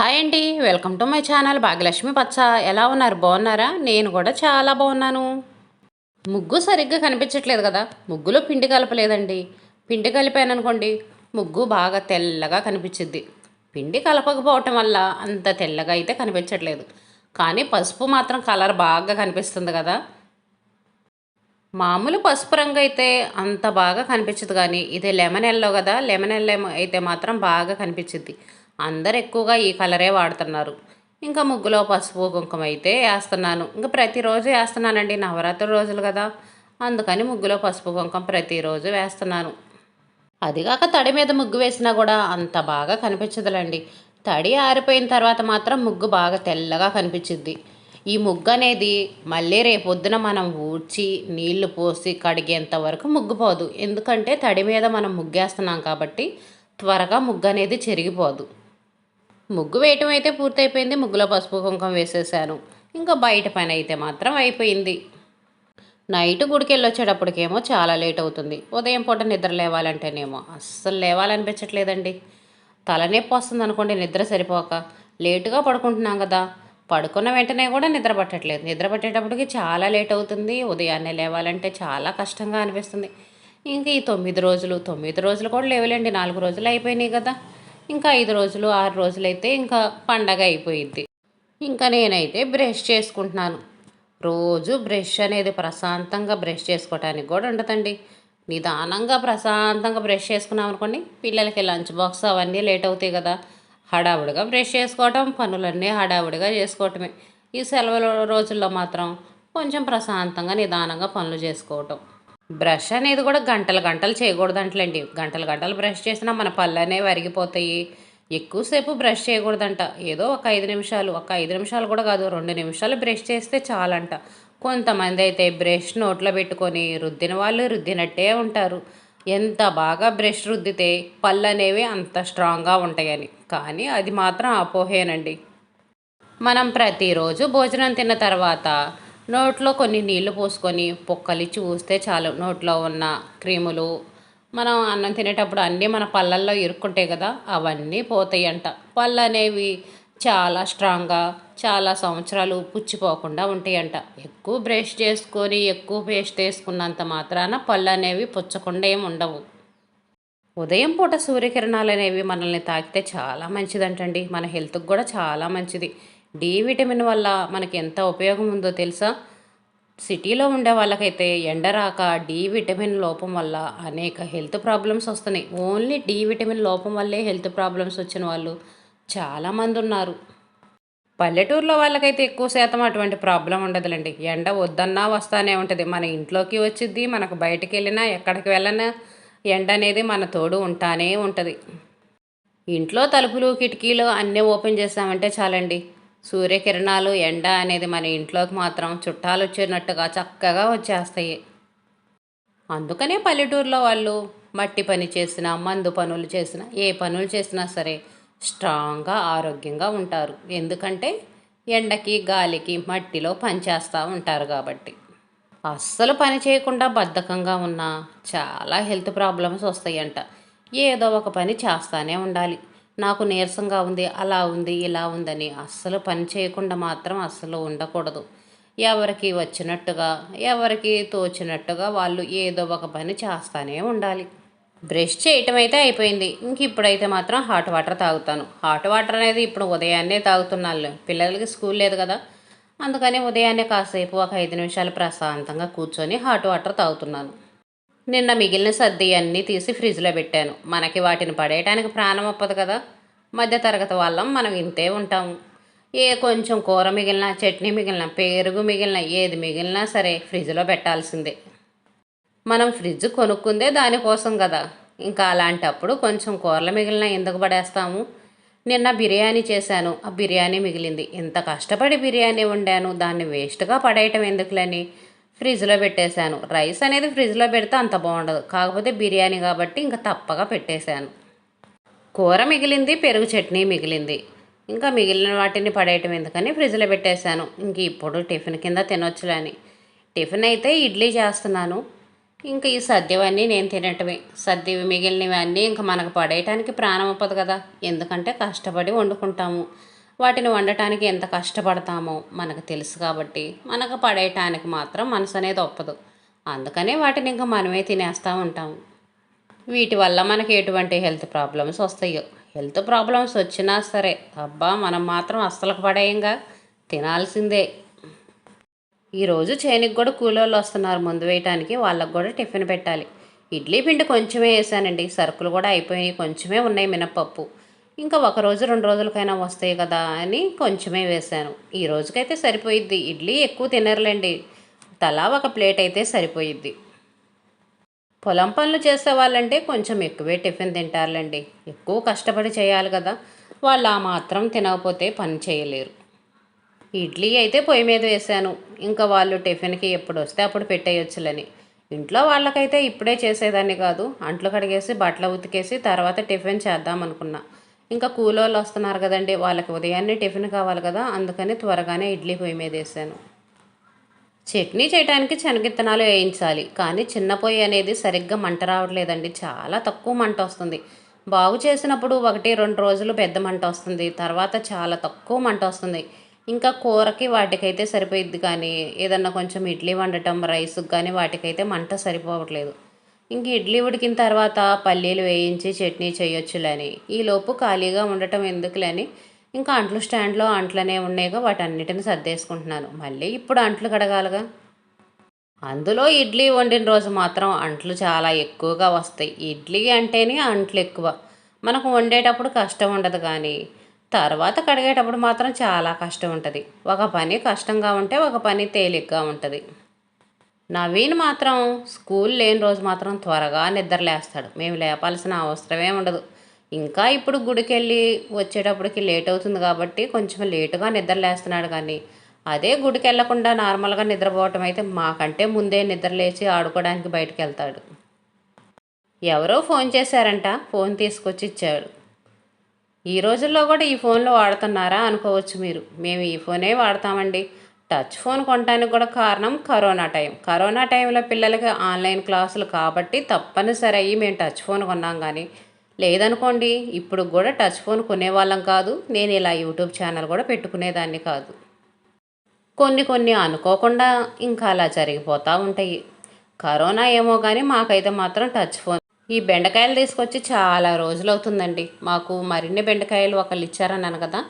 Hi అండి welcome to my channel Bhagyalakshmi పచ్చ. ఎలా ఉన్నారు? బాగున్నారా? నేను కూడా చాలా బాగున్నాను. ముగ్గు సరిగ్గా కనిపించట్లేదు కదా? ముగ్గులో పిండి కలపలేదండి. పిండి కలిపాను అనుకోండి ముగ్గు బాగా తెల్లగా కనిపించింది పిండి కలపకపోవటం వల్ల అంత తెల్లగా అయితే కనిపించట్లేదు. కానీ పసుపు మాత్రం కలర్ బాగా కనిపిస్తుంది కదా? మామూలు పసుపు రంగు అయితే అంత బాగా కనిపించదు కానీ ఇది లెమన్ ఎల్లో కదా? లెమన్ ఎల్లో అయితే మాత్రం బాగా కనిపించింది అందరు ఎక్కువగా ఈ కలరే వాడుతున్నారు. ఇంకా ముగ్గులో పసుపు కుంకుమ అయితే వేస్తున్నాను ఇంకా ప్రతిరోజు వేస్తున్నానండి నవరాత్రి రోజులు కదా. అందుకని ముగ్గులో పసుపు కుంకుమ ప్రతిరోజు వేస్తున్నాను. అదిగాక తడి మీద ముగ్గు వేసినా కూడా అంత బాగా కనిపించదులండి. తడి ఆరిపోయిన తర్వాత మాత్రం ముగ్గు బాగా తెల్లగా కనిపించింది ఈ ముగ్గు అనేది మళ్ళీ రేపొద్దున మనం ఊడ్చి నీళ్ళు పోసి కడిగేంత వరకు ముగ్గు పోదు. ఎందుకంటే తడి మీద మనం ముగ్గేస్తున్నాం కాబట్టి త్వరగా ముగ్గు అనేది చెరిగిపోదు. ముగ్గు వేయటం అయితే పూర్తయిపోయింది. ముగ్గులో పసుపు కుంకుమ వేసేసాను. ఇంకా బయట పని అయితే మాత్రం అయిపోయింది. నైట్ గుడికి వెళ్ళొచ్చేటప్పటికేమో చాలా లేట్ అవుతుంది. ఉదయం పూట నిద్ర లేవాలంటేనేమో అస్సలు లేవాలనిపించట్లేదండి. తలనొప్పి వస్తుంది అనుకోండి నిద్ర సరిపోక. లేటుగా పడుకుంటున్నాం కదా. పడుకున్న వెంటనే కూడా నిద్ర పట్టట్లేదు. నిద్ర పట్టేటప్పటికి చాలా లేట్ అవుతుంది. ఉదయాన్నే లేవాలంటే చాలా కష్టంగా అనిపిస్తుంది. ఇంకా ఈ తొమ్మిది రోజులు తొమ్మిది రోజులు కూడా లేవులేండి. నాలుగు రోజులు అయిపోయినాయి కదా. ఇంకా ఐదు రోజులు ఆరు రోజులైతే ఇంకా పండగ అయిపోయిద్ది. ఇంకా నేనైతే బ్రష్ చేసుకుంటున్నాను. రోజు బ్రష్ అనేది ప్రశాంతంగా బ్రష్ చేసుకోవటానికి కూడా ఉండదండి. నిదానంగా ప్రశాంతంగా బ్రష్ చేసుకున్నాం అనుకోండి పిల్లలకి లంచ్ బాక్స్ అవన్నీ లేట్ అవుతాయి కదా. హడావుడిగా బ్రష్ చేసుకోవటం పనులన్నీ హడావుడిగా చేసుకోవటమే. ఈ సెలవుల రోజుల్లో మాత్రం కొంచెం ప్రశాంతంగా నిదానంగా పనులు చేసుకోవటం. బ్రష్ అనేది కూడా గంటలు గంటలు చేయకూడదంటలేండి. గంటలు గంటలు బ్రష్ చేసినా మన పళ్ళు అనేవి అరిగిపోతాయి ఎక్కువసేపు బ్రష్ చేయకూడదంట. ఏదో ఒక ఐదు నిమిషాలు ఒక ఐదు నిమిషాలు కూడా కాదు రెండు నిమిషాలు బ్రష్ చేస్తే చాలంట. కొంతమంది అయితే బ్రష్ నోట్లో పెట్టుకొని రుద్దిన వాళ్ళు రుద్దినట్టే ఉంటారు. ఎంత బాగా బ్రష్ రుద్దితే పళ్ళు అనేవి అంత స్ట్రాంగ్గా ఉంటాయని. కానీ అది మాత్రం అపోహేనండి. మనం ప్రతిరోజు భోజనం తిన్న తర్వాత నోట్లో కొన్ని నీళ్ళు పోసుకొని పొక్కలిచ్చి ఊస్తే చాలు నోట్లో ఉన్న క్రీములు. మనం అన్నం తినేటప్పుడు అన్నీ మన పళ్ళల్లో ఇరుక్కుంటాయి కదా అవన్నీ పోతాయి అంట పళ్ళు అనేవి చాలా స్ట్రాంగ్గా చాలా సంవత్సరాలు పుచ్చిపోకుండా ఉంటాయంట. ఎక్కువ బ్రష్ చేసుకొని ఎక్కువ పేస్ట్ వేసుకున్నంత మాత్రాన పళ్ళు అనేవి పుచ్చకుండా ఏమి ఉండవు. ఉదయం పూట సూర్యకిరణాలు అనేవి మనల్ని తాకితే చాలా మంచిదంటండి. మన హెల్త్కి కూడా చాలా మంచిది. డి విటమిన్ వల్ల మనకి ఎంత ఉపయోగం ఉందో తెలుసా? సిటీలో ఉండే వాళ్ళకైతే ఎండ రాక డి విటమిన్ లోపం వల్ల అనేక హెల్త్ ప్రాబ్లమ్స్ వస్తున్నాయి. ఓన్లీ డి విటమిన్ లోపం వల్లే హెల్త్ ప్రాబ్లమ్స్ వచ్చిన వాళ్ళు చాలామంది ఉన్నారు. పల్లెటూరులో వాళ్ళకైతే ఎక్కువ శాతం అటువంటి ప్రాబ్లం ఉండదులేండి. ఎండ వద్దన్నా వస్తానే ఉంటుంది. మన ఇంట్లోకి వచ్చిద్ది మనకు బయటకు వెళ్ళినా ఎక్కడికి వెళ్ళినా ఎండ అనేది మన తోడు ఉంటానే ఉంటుంది. ఇంట్లో తలుపులు కిటికీలు అన్నీ ఓపెన్ చేసామంటే చాలండి. సూర్యకిరణాలు ఎండ అనేది మన ఇంట్లోకి మాత్రం చుట్టాలు వచ్చినట్టుగా చక్కగా వచ్చేస్తాయి. అందుకనే పల్లెటూరులో వాళ్ళు మట్టి పని చేసినా మందు పనులు చేసినా ఏ పనులు చేసినా సరే స్ట్రాంగ్గా ఆరోగ్యంగా ఉంటారు. ఎందుకంటే ఎండకి గాలికి మట్టిలో పనిచేస్తూ ఉంటారు కాబట్టి. అస్సలు పని చేయకుండా బద్ధకంగా ఉన్న చాలా హెల్త్ ప్రాబ్లమ్స్ వస్తాయంట. ఏదో ఒక పని చేస్తూనే ఉండాలి. నాకు నీరసంగా ఉంది అలా ఉంది ఇలా ఉందని అస్సలు పని చేయకుండా మాత్రం అస్సలు ఉండకూడదు. ఎవరికి వచ్చినట్టుగా ఎవరికి తోచినట్టుగా వాళ్ళు ఏదో ఒక పని చేస్తానే ఉండాలి. బ్రష్ చేయటం అయితే అయిపోయింది. ఇంక ఇప్పుడైతే మాత్రం హాట్ వాటర్ తాగుతాను. హాట్ వాటర్ అనేది ఇప్పుడు ఉదయాన్నే తాగుతున్నాను పిల్లలకి స్కూల్ లేదు కదా. అందుకని ఉదయాన్నే కాసేపు ఒక ఐదు నిమిషాలు ప్రశాంతంగా కూర్చొని హాట్ వాటర్ తాగుతున్నాను. నిన్న మిగిలిన సర్ది అన్నీ తీసి ఫ్రిడ్జ్లో పెట్టాను. మనకి వాటిని పడేయటానికి ప్రాణం ఒప్పదు కదా. మధ్య తరగతి వాళ్ళం మనం ఇంతే ఉంటాము ఏ కొంచెం కూర మిగిలిన చట్నీ మిగిలిన పెరుగు మిగిలిన ఏది మిగిలినా సరే ఫ్రిడ్జ్లో పెట్టాల్సిందే. మనం ఫ్రిడ్జ్ కొనుక్కుందే దానికోసం కదా. ఇంకా అలాంటప్పుడు కొంచెం కూరలు మిగిలిన ఎందుకు పడేస్తాము? నిన్న బిర్యానీ చేశాను. ఆ బిర్యానీ మిగిలింది. ఇంత కష్టపడి బిర్యానీ వండాను. దాన్ని వేస్ట్గా పడేయటం ఎందుకులని? ఫ్రిడ్జ్లో పెట్టేశాను. రైస్ అనేది ఫ్రిడ్జ్లో పెడితే అంత బాగుండదు. కాకపోతే బిర్యానీ కాబట్టి ఇంకా తప్పగా పెట్టేశాను. కూర మిగిలింది పెరుగు చట్నీ మిగిలింది. ఇంకా మిగిలిన వాటిని పడేయటం ఎందుకని ఫ్రిడ్జ్లో పెట్టేశాను. ఇంక ఇప్పుడు టిఫిన్ కింద తినొచ్చులని. టిఫిన్ అయితే ఇడ్లీ చేస్తున్నాను. ఇంకా ఈ సద్యవన్నీ నేను తినటమే. సద్యవి మిగిలినవి అన్నీ ఇంకా మనకు పడేయటానికి ప్రాణం అవ్వదు కదా. ఎందుకంటే కష్టపడి వండుకుంటాము. వాటిని వండటానికి ఎంత కష్టపడతామో మనకు తెలుసు కాబట్టి మనకు పడేయటానికి మాత్రం మనసు అనేది ఒప్పదు. అందుకనే వాటిని ఇంకా మనమే తినేస్తూ ఉంటాం. వీటి వల్ల మనకి ఎటువంటి హెల్త్ ప్రాబ్లమ్స్ వస్తాయో హెల్త్ ప్రాబ్లమ్స్ వచ్చినా సరే అబ్బా మనం మాత్రం అస్సలకు పడేయంగా తినాల్సిందే. ఈరోజు చేనికి కూడా కూలోళ్ళు వస్తున్నారు ముందు వేయటానికి వాళ్ళకు కూడా టిఫిన్ పెట్టాలి. ఇడ్లీ పిండి కొంచెమే వేసానండి సరుకులు కూడా అయిపోయినాయి కొంచెమే ఉన్నాయి మినప్పప్పు. ఇంకా ఒక రోజు రెండు రోజులకైనా వస్తాయి కదా అని కొంచెమే వేశాను. ఈ రోజుకైతే సరిపోయిద్ది. ఇడ్లీ ఎక్కువ తినరులేండి. తలా ఒక ప్లేట్ అయితే సరిపోయిద్ది. పొలం పనులు చేసే వాళ్ళంటే కొంచెం ఎక్కువే టిఫిన్ తింటారులేండి. ఎక్కువ కష్టపడి చేయాలి కదా. వాళ్ళు ఆ మాత్రం తినకపోతే పని చేయలేరు. ఇడ్లీ అయితే పొయ్యి మీద వేసాను ఇంకా వాళ్ళు టిఫిన్కి ఎప్పుడు వస్తే అప్పుడు పెట్టేయొచ్చులని. ఇంట్లో వాళ్ళకైతే ఇప్పుడే చేసేదాన్ని కాదు. అంట్లు కడిగేసి బట్టలు ఉతికేసి తర్వాత టిఫిన్ చేద్దాం అనుకున్నా ఇంకా కూలోళ్ళు వస్తున్నారు కదండి వాళ్ళకి ఉదయాన్నే టిఫిన్ కావాలి కదా అందుకని త్వరగానే ఇడ్లీ పొయ్యి మీద వేసాను. చట్నీ చేయడానికి శనగిత్తనాలు వేయించాలి కానీ చిన్న పొయ్యి అనేది సరిగ్గా మంట రావట్లేదండి చాలా తక్కువ మంట వస్తుంది. బాగు చేసినప్పుడు ఒకటి రెండు రోజులు పెద్ద మంట వస్తుంది తర్వాత చాలా తక్కువ మంట వస్తుంది. ఇంకా కూరకి వాటికైతే సరిపోయిద్ది కానీ ఏదన్నా కొంచెం ఇడ్లీ వండటం రైస్కి కానీ వాటికైతే మంట సరిపోవట్లేదు. ఇంక ఇడ్లీ ఉడికిన తర్వాత పల్లీలు వేయించి చట్నీ చేయొచ్చులని ఈలోపు ఖాళీగా ఉండటం ఎందుకులని ఇంకా అంట్లు స్టాండ్లో అంట్లనే ఉన్నాయిగా వాటన్నిటిని సర్దేసుకుంటున్నాను. మళ్ళీ ఇప్పుడు అంట్లు కడగాలిగా? అందులో ఇడ్లీ వండిన రోజు మాత్రం అంట్లు చాలా ఎక్కువగా వస్తాయి. ఇడ్లీ అంటేనే అంట్లు ఎక్కువ. మనకు వండేటప్పుడు కష్టం ఉండదు కానీ తర్వాత కడిగేటప్పుడు మాత్రం చాలా కష్టం ఉంటుంది. ఒక పని కష్టంగా ఉంటే ఒక పని తేలిగ్గా ఉంటుంది. నవీన్ మాత్రం స్కూల్ లేని రోజు మాత్రం త్వరగా నిద్రలేస్తాడు మేము లేపాల్సిన అవసరమే ఉండదు. ఇంకా ఇప్పుడు గుడికి వెళ్ళి వచ్చేటప్పటికి లేట్ అవుతుంది కాబట్టి కొంచెం లేటుగా నిద్రలేస్తున్నాడు కానీ అదే గుడికి వెళ్ళకుండా నార్మల్గా నిద్రపోవటం అయితే మాకంటే ముందే నిద్రలేచి ఆడుకోవడానికి బయటకు వెళ్తాడు. ఎవరో ఫోన్ చేశారంట ఫోన్ తీసుకొచ్చి ఇచ్చాడు. ఈ రోజుల్లో కూడా ఈ ఫోన్లో వాడుతున్నారా అనుకోవచ్చు మీరు. మేము ఈ ఫోనే వాడతామండి. టచ్ ఫోన్ కొనడానికి కూడా కారణం కరోనా టైం. కరోనా టైంలో పిల్లలకి ఆన్లైన్ క్లాసులు కాబట్టి తప్పనిసరి అయ్యి మేము టచ్ ఫోన్ కొన్నాం కానీ లేదనుకోండి ఇప్పుడు కూడా టచ్ ఫోన్ కొనేవాళ్ళం కాదు. నేను ఇలా యూట్యూబ్ ఛానల్ కూడా పెట్టుకునేదాన్ని కాదు. కొన్ని కొన్ని అనుకోకుండా ఇంకా అలా జరిగిపోతూ ఉంటాయి. కరోనా ఏమో కానీ మాకైతే మాత్రం టచ్ ఫోన్. ఈ బెండకాయలు తీసుకొచ్చి చాలా రోజులు అవుతుందండి మాకు మరిన్ని బెండకాయలు ఒకళ్ళు ఇచ్చారన్నాను కదా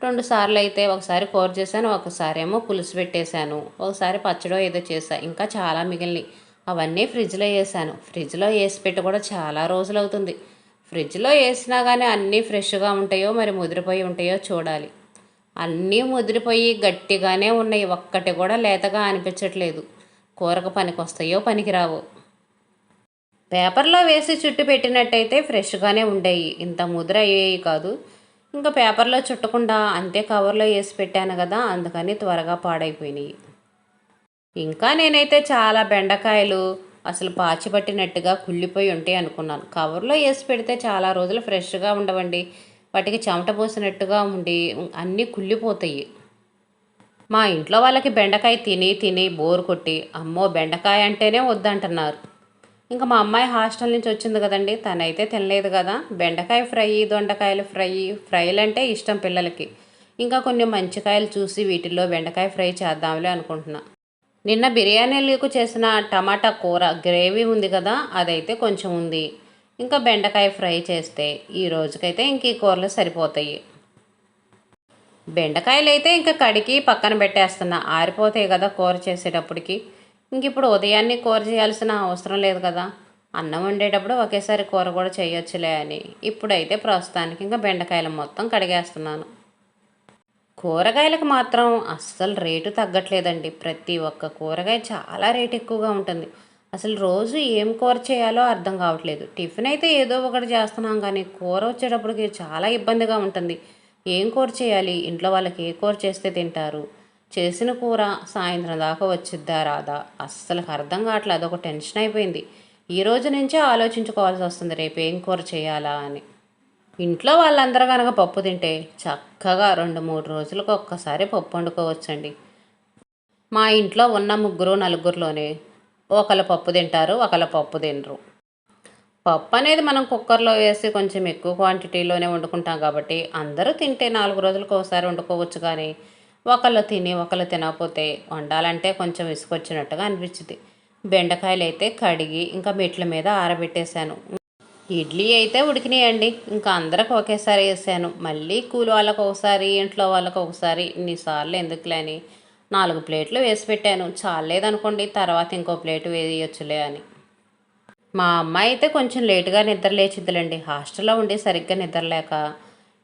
రెండు సార్లు అయితే ఒకసారి కూర చేశాను ఒకసారి ఏమో పులుసు పెట్టేశాను. ఒకసారి పచ్చడో ఏదో చేశా. ఇంకా చాలా మిగిలినవి అవన్నీ ఫ్రిడ్జ్లో వేసాను ఫ్రిడ్జ్లో వేసి పెట్టి కూడా చాలా రోజులు అవుతుంది. ఫ్రిడ్జ్లో వేసినా కానీ అన్నీ ఫ్రెష్గా ఉంటాయో మరి ముదిరిపోయి ఉంటాయో చూడాలి. అన్నీ ముదిరిపోయి గట్టిగానే ఉన్నాయి. ఒక్కటి కూడా లేతగా అనిపించట్లేదు. కూరకు పనికి వస్తాయో పనికిరావో. పేపర్లో వేసి చుట్టు పెట్టినట్టయితే ఫ్రెష్గానే ఉండేవి ఇంత ముద్ర అయ్యేవి కాదు. ఇంకా పేపర్లో చుట్టకుండా అంతే కవర్లో వేసి పెట్టాను కదా అందుకని త్వరగా పాడైపోయినాయి. ఇంకా నేనైతే చాలా బెండకాయలు అసలు పాచి పట్టినట్టుగా కుళ్ళిపోయి ఉంటాయి అనుకున్నాను. కవర్లో వేసి పెడితే చాలా రోజులు ఫ్రెష్గా ఉండవండి వాటికి చెమట పోసినట్టుగా ఉండి అన్నీ కుళ్ళిపోతాయి. మా ఇంట్లో వాళ్ళకి బెండకాయ తిని తిని బోరు కొట్టి అమ్మో బెండకాయ అంటేనే వద్దంటున్నారు. ఇంకా మా అమ్మాయి హాస్టల్ నుంచి వచ్చింది కదండి తనైతే తినలేదు కదా. బెండకాయ ఫ్రై దొండకాయలు ఫ్రై ఫ్రైలు అంటే ఇష్టం పిల్లలకి. ఇంకా కొన్ని మంచి కాయలు చూసి వీటిల్లో బెండకాయ ఫ్రై చేద్దాంలే అనుకుంటున్నా. నిన్న బిర్యానీలకు చేసిన టమాటా కూర గ్రేవీ ఉంది కదా అదైతే కొంచెం ఉంది. ఇంకా బెండకాయ ఫ్రై చేస్తే ఈ రోజుకైతే ఇంక ఈ కూరలు సరిపోతాయి. బెండకాయలు అయితే ఇంకా కడిగి పక్కన పెట్టేస్తున్నా ఆరిపోతాయి కదా కూర చేసేటప్పటికి. ఇంక ఇప్పుడు ఉదయాన్నే కూర చేయాల్సిన అవసరం లేదు కదా. అన్నం వండేటప్పుడు ఒకేసారి కూర కూడా చేయొచ్చులే అని. ఇప్పుడైతే ప్రస్తుతానికి ఇంకా బెండకాయలు మొత్తం కడిగేస్తున్నాను. కూరగాయలకు మాత్రం అస్సలు రేటు తగ్గట్లేదండి. ప్రతి ఒక్క కూరగాయ చాలా రేటు ఎక్కువగా ఉంటుంది. అసలు రోజు ఏం కూర చేయాలో అర్థం కావట్లేదు. టిఫిన్ అయితే ఏదో ఒకటి చేస్తున్నాం కానీ కూర వచ్చేటప్పటికి చాలా ఇబ్బందిగా ఉంటుంది. ఏం కూర చేయాలి? ఇంట్లో వాళ్ళకి ఏ కూర చేస్తే తింటారు? చేసిన కూర సాయంత్రం దాకా వచ్చిద్దా రాదా? అస్సలు అర్థం కావట్లేదు. అదొక టెన్షన్ అయిపోయింది. ఈ రోజు నుంచే ఆలోచించుకోవాల్సి వస్తుంది. రేపు ఏం కూర చేయాలా అని. ఇంట్లో వాళ్ళందరూ కనుక పప్పు తింటే చక్కగా రెండు మూడు రోజులకు ఒక్కసారి పప్పు వండుకోవచ్చండి. మా ఇంట్లో ఉన్న ముగ్గురు నలుగురిలోనే ఒకళ్ళు పప్పు తింటారు ఒకళ్ళు పప్పు తినరు. పప్పు అనేది మనం కుక్కర్లో వేసి కొంచెం ఎక్కువ క్వాంటిటీలోనే వండుకుంటాం కాబట్టి అందరూ తింటే నాలుగు రోజులకు ఒకసారి వండుకోవచ్చు కానీ ఒకళ్ళు తిని ఒకళ్ళు తినకపోతే వండాలంటే కొంచెం విసుకొచ్చినట్టుగా అనిపించింది బెండకాయలు అయితే కడిగి ఇంకా మెట్ల మీద ఆరబెట్టేశాను. ఇడ్లీ అయితే ఉడికినాయండి. ఇంకా అందరికి ఒకేసారి వేసాను. మళ్ళీ కూలి వాళ్ళకు ఒకసారి ఇంట్లో వాళ్ళకు ఒకసారి. ఇన్నిసార్లు ఎందుకులే అని నాలుగు ప్లేట్లు వేసి పెట్టాను. చాలేదనుకోండి తర్వాత ఇంకో ప్లేట్ వేయొచ్చులే అని. మా అమ్మాయి అయితే కొంచెం లేటుగా నిద్రలేచిద్దులేండి హాస్టల్లో ఉండి సరిగ్గా నిద్రలేక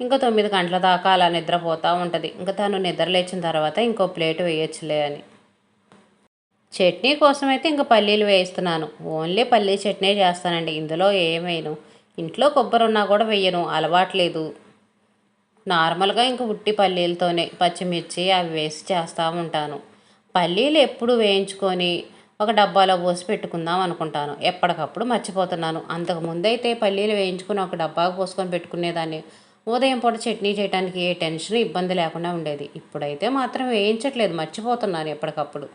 ఇంకా తొమ్మిది గంటల దాకా అలా నిద్రపోతూ ఉంటుంది. ఇంకా తను నిద్రలేచిన తర్వాత ఇంకో ప్లేట్ వేయచ్చులే అని. చట్నీ కోసం అయితే ఇంకా పల్లీలు వేయిస్తున్నాను. ఓన్లీ పల్లీ చట్నీ చేస్తానండి. ఇందులో ఏమేను ఇంట్లో కొబ్బరి ఉన్నా కూడా వేయను. అలవాట్లేదు నార్మల్గా ఇంక ఉట్టి పల్లీలతోనే పచ్చిమిర్చి అవి వేసి చేస్తూ ఉంటాను. పల్లీలు ఎప్పుడు వేయించుకొని ఒక డబ్బాలో పోసి పెట్టుకుందాం అనుకుంటాను. ఎప్పటికప్పుడు మర్చిపోతున్నాను. అంతకు ముందైతే పల్లీలు వేయించుకొని ఒక డబ్బాకు పోసుకొని పెట్టుకునేదాన్ని. ఉదయం పూట చట్నీ చేయడానికి ఏ టెన్షన్ ఇబ్బంది లేకుండా ఉండేది. ఇప్పుడైతే మాత్రం వేయించట్లేదు మర్చిపోతున్నాను ఎప్పటికప్పుడు.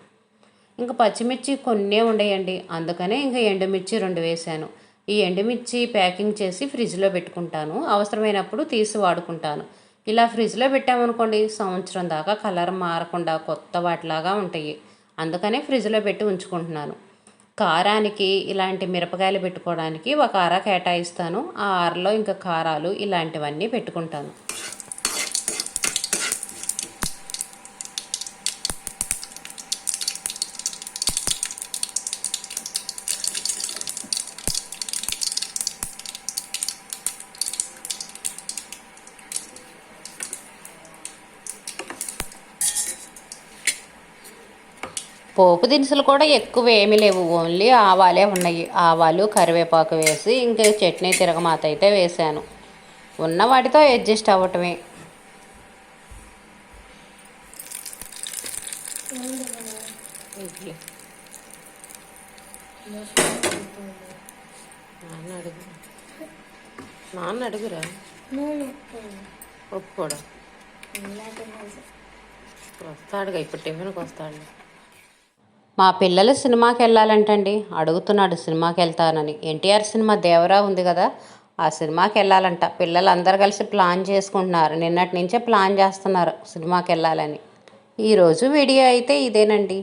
ఇంకా పచ్చిమిర్చి కొన్నే ఉండేయండి. అందుకనే ఇంకా ఎండుమిర్చి రెండు వేశాను. ఈ ఎండుమిర్చి ప్యాకింగ్ చేసి ఫ్రిడ్జ్లో పెట్టుకుంటాను. అవసరమైనప్పుడు తీసి వాడుకుంటాను. ఇలా ఫ్రిడ్జ్లో పెట్టామనుకోండి సంవత్సరం దాకా కలర్ మారకుండా కొత్త వాటిలాగా ఉంటాయి. అందుకనే ఫ్రిడ్జ్లో పెట్టి ఉంచుకుంటున్నాను. కారానికి ఇలాంటి మిరపకాయలు పెట్టుకోవడానికి ఒక అర కేటాయిస్తాను. ఆ అరలో ఇంకా కారాలు ఇలాంటివన్నీ పెట్టుకుంటాను. పోపు దినుసులు కూడా ఎక్కువ ఏమీ లేవు. ఓన్లీ ఆవాలే ఉన్నాయి. ఆవాలు కరివేపాకు వేసి ఇంకా చట్నీ తిరగమాత అయితే వేసాను ఉన్న వాటితో అడ్జస్ట్ అవ్వటమే. నాన్న అడుగు. నాన్న అడుగురా. ఒప్పుకోడా? వస్తాడుగా ఇప్పుడు టిఫిన్కి వస్తాడు మా పిల్లలు సినిమాకి వెళ్ళాలంటండి. అడుగుతున్నాడు సినిమాకి వెళ్తానని. ఎన్టీఆర్ సినిమా దేవరా ఉంది కదా ఆ సినిమాకి వెళ్ళాలంట. పిల్లలు అందరు కలిసి ప్లాన్ చేసుకుంటున్నారు. నిన్నటి నుంచే ప్లాన్ చేస్తున్నారు సినిమాకి వెళ్ళాలని. ఈరోజు వీడియో అయితే ఇదేనండి.